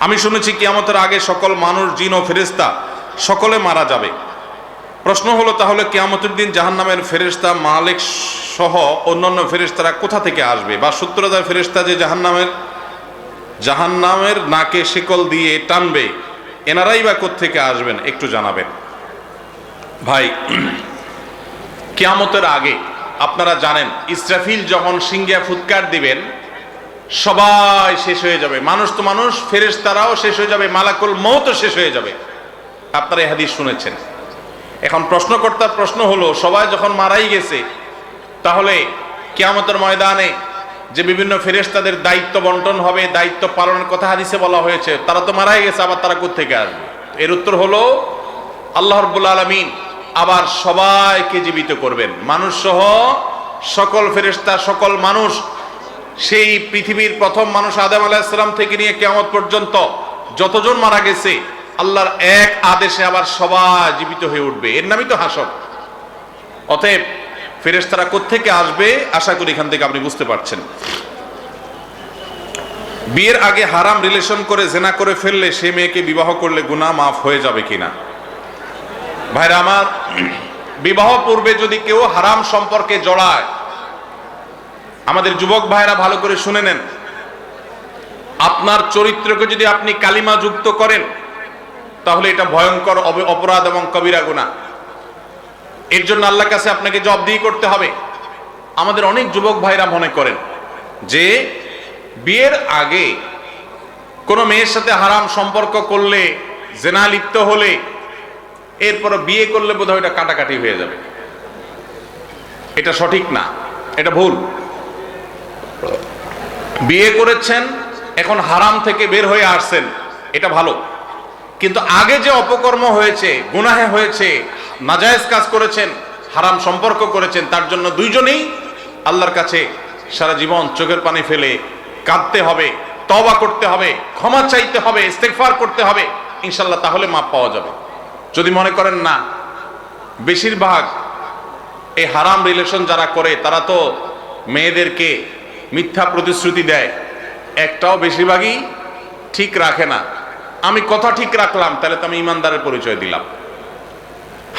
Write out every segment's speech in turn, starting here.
আমি শুনেছি কিয়ামতের আগে সকল মানুষ, জিন ও ফেরেস্তা সকলে মারা যাবে। প্রশ্ন হলো তাহলে কিয়ামতের দিন জাহান্নামের ফেরেস্তা মালিক সহ অন্যান্য ফেরেস্তারা কোথা থেকে আসবে? বা সত্তর হাজার যে জাহান্নামের জাহান্নামের নাকে শিকল দিয়ে টানবে, এনারাই বা থেকে আসবেন একটু জানাবেন। ভাই, কিয়ামতের আগে আপনারা জানেন, ইসরাফিল যখন সিঙ্গিয়া ফুৎকার দিবেন সবাই শেষ হয়ে যাবে। মানুষ তো মানুষ, ফেরেশতারাও শেষ হয়ে যাবে, মালাকুল মৌতও শেষ হয়ে যাবে। আপনারা এই হাদিস শুনেছেন। এখন প্রশ্নকর্তার প্রশ্ন হলো, সবাই যখন মারাই গেছে, তাহলে কেয়ামতের ময়দানে যে বিভিন্ন ফেরেশতাদের দায়িত্ব বন্টন হবে, দায়িত্ব পালনের কথা হাদিসে বলা হয়েছে, তারা তো মারাই গেছে, আবার তারা কোথেকে আসবে? এর উত্তর হলো, আল্লাহ রব্বুল আলমিন আবার সবাইকে জীবিত করবেন। মানুষ সহ সকল ফেরেশতা, সকল মানুষ সেই পৃথিবীর প্রথম মানুষ আদম আলাহিসাল্লাম থেকে নিয়ে কেমন পর্যন্ত যতজন মারা গেছে, আল্লাহর এক আদেশে আবার সবাই জীবিত হয়ে উঠবে। এর নামই তো হাসর। অতএব ফেরেশতারা কোত্থেকে আসবে, আশা করি এখান থেকে আপনি বুঝতে পারছেন। বিয়ের আগে হারাম রিলেশন করে, জেনা করে ফেললে সে মেয়েকে বিবাহ করলে গুনাহ মাফ হয়ে যাবে কিনা? ভাইরা আমার, বিবাহ পূর্বে যদি কেউ হারাম সম্পর্কে জড়ায় আমাদের যুবক ভাইরা ভালো করে শুনে নেন। আপনার চরিত্রকে যদি আপনি কালিমা যুক্ত করেন, তাহলে এটা ভয়ঙ্কর অপরাধ এবং কবিরা গুণা। এর জন্য আল্লাহর কাছে আপনাকে জবাবদিহি করতে হবে। আমাদের অনেক যুবক ভাইরা মনে করেন যে, বিয়ের আগে কোনো মেয়ের সাথে হারাম সম্পর্ক করলে, জেনা লিপ্ত হলে, এরপর বিয়ে করলে বোধহয় এটা কাটাকাটি হয়ে যাবে। এটা সঠিক না, এটা ভুল। বিয়ে করেছেন, এখন হারাম থেকে বের হয়ে আসছেন, এটা ভালো। কিন্তু আগে যে অপকর্ম হয়েছে, গুনাহে হয়েছে, নাজায়েজ কাজ করেছেন, হারাম সম্পর্ক করেছেন, তার জন্য দুইজনেই আল্লাহর কাছে সারা জীবন চোখের পানি ফেলে কাঁদতে হবে তবা করতে হবে, ক্ষমা চাইতে হবে, ইস্তেগফার করতে হবে ইনশাল্লাহ তাহলে মাপ পাওয়া যাবে। যদি মনে করেন না, বেশিরভাগ এই হারাম রিলেশন যারা করে, তারা তো মেয়েদেরকে মিথ্যা প্রতিশ্রুতি দেয়। একটাও বেশিরভাগই ঠিক রাখে না। আমি কথা ঠিক রাখলাম, তাহলে তো আমি ইমানদারের পরিচয় দিলাম।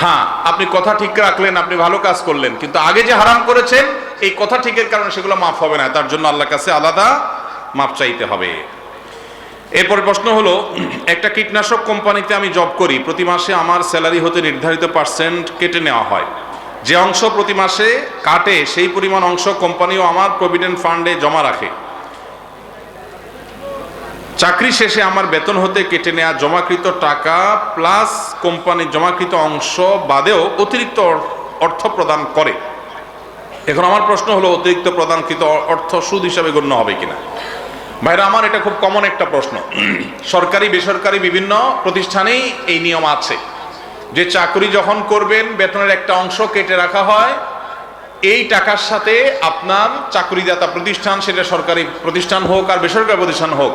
হ্যাঁ আপনি কথা ঠিক রাখলেন, আপনি ভালো কাজ করলেন, কিন্তু আগে যে হারাম করেছেন, এই কথা ঠিকের কারণে সেগুলো মাফ হবে না। তার জন্য আল্লাহর কাছে আলাদা মাপ চাইতে হবে। এরপর প্রশ্ন হলো, একটা কীটনাশক কোম্পানিতে আমি জব করি, প্রতি মাসে আমার স্যালারি হতে নির্ধারিত পার্সেন্ট কেটে নেওয়া হয়। যে অংশ প্রতি মাসে কাটে, সেই পরিমাণ অংশ কোম্পানিও আমার প্রভিডেন্ট ফান্ডে জমা রাখে। চাকরি শেষে আমার বেতন হতে কেটে নেওয়া জমাকৃত টাকা প্লাস কোম্পানির জমাকৃত অংশ বাদেও অতিরিক্ত অর্থ প্রদান করে। এখন আমার প্রশ্ন হলো, অতিরিক্ত প্রদানকৃত অর্থ সুদ হিসাবে গণ্য হবে কিনা? ভাইরা, আমার এটা খুব কমন একটা প্রশ্ন। সরকারি, বেসরকারি বিভিন্ন প্রতিষ্ঠানেই এই নিয়ম আছে। যে চাকরি যখন করবেন, বেতনের একটা অংশ কেটে রাখা হয়, এই টাকার সাথে আপনার চাকরিদাতা প্রতিষ্ঠান, সেটা সরকারি প্রতিষ্ঠান হোক আর বেসরকারি প্রতিষ্ঠান হোক,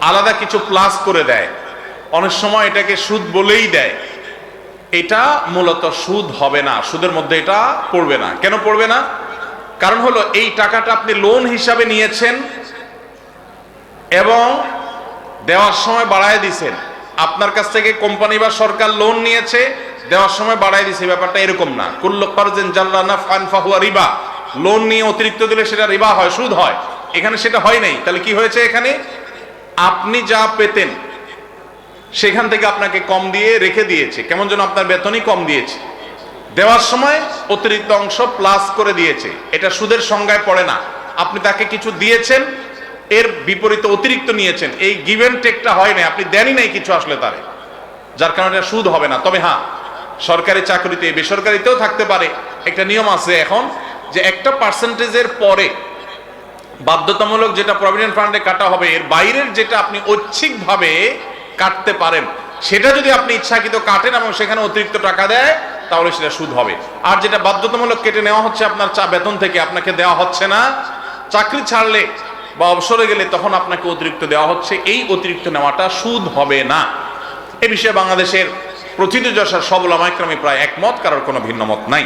আলাদা কিছু প্লাস করে দেয়। অনেক সময় এটাকে সুদ বলেই দেয়। এটা মূলত সুদ হবে না, সুদের মধ্যে এটা পড়বে না। কেন পড়বে না? কারণ হলো, এই টাকাটা আপনি লোন হিসাবে নিয়েছেন এবং দেওয়ার সময় বাড়ায় দিছেন আপনার কাছ থেকে কোম্পানি বা সরকার লোন নিয়েছে, দেওয়ার সময় বাড়ায় দিছে, ব্যাপারটা এরকম না। কুল্লু কারজেন জাল্লানা ফান ফাহুয়া রিবা। লোন নিয়ে অতিরিক্ত দিলে সেটা রিবা হয়, সুদ হয়। এখানে সেটা হয় নাই। তাহলে কি হয়েছে এখানে? আপনি যা পেতেন, সেখান থেকে আপনাকে কম দিয়ে রেখে দিয়েছে। কেমন যেন আপনার বেতনই কম দিয়েছে। দেওয়ার সময় অতিরিক্ত অংশ প্লাস করে দিয়েছে। এটা সুদের সংজ্ঞায় পড়ে না। আপনি তাকে কিছু দিয়েছেন এর বিপরীতে অতিরিক্ত নিয়েছেন। এই গিভেন টেকটা হয় না আপনি দেনই নাই কিছু আসলে তারে। যার কারণে সুদ হবে না। তবে হ্যাঁ সরকারি চাকরিতে বেসরকারিতেও থাকতে পারে। একটা নিয়ম আছে এখন যে একটা পার্সেন্টেজের পরে বাধ্যতামূলক যেটা প্রভিডেন্ট ফান্ডে কাটা হবে, এর বাইরের যেটা আপনি ঐচ্ছিকভাবে কাটতে পারেন, সেটা যদি আপনি ইচ্ছাকৃত কাটেন এবং সেখানে অতিরিক্ত টাকা দেয়, তাহলে সেটা সুদ হবে। আর যেটা বাধ্যতামূলক কেটে নেওয়া হচ্ছে আপনার চা বেতন থেকে, আপনাকে দেওয়া হচ্ছে না। চাকরি ছাড়লে বা অবসরে গেলে তখন আপনাকে অতিরিক্ত দেওয়া হচ্ছে, এই অতিরিক্ত নেওয়াটা সুদ হবে না। এ বিষয়ে বাংলাদেশের প্রথিত যশার সবল আমায়ক্রমে প্রায় একমত, কারোর কোনো ভিন্ন মত নাই।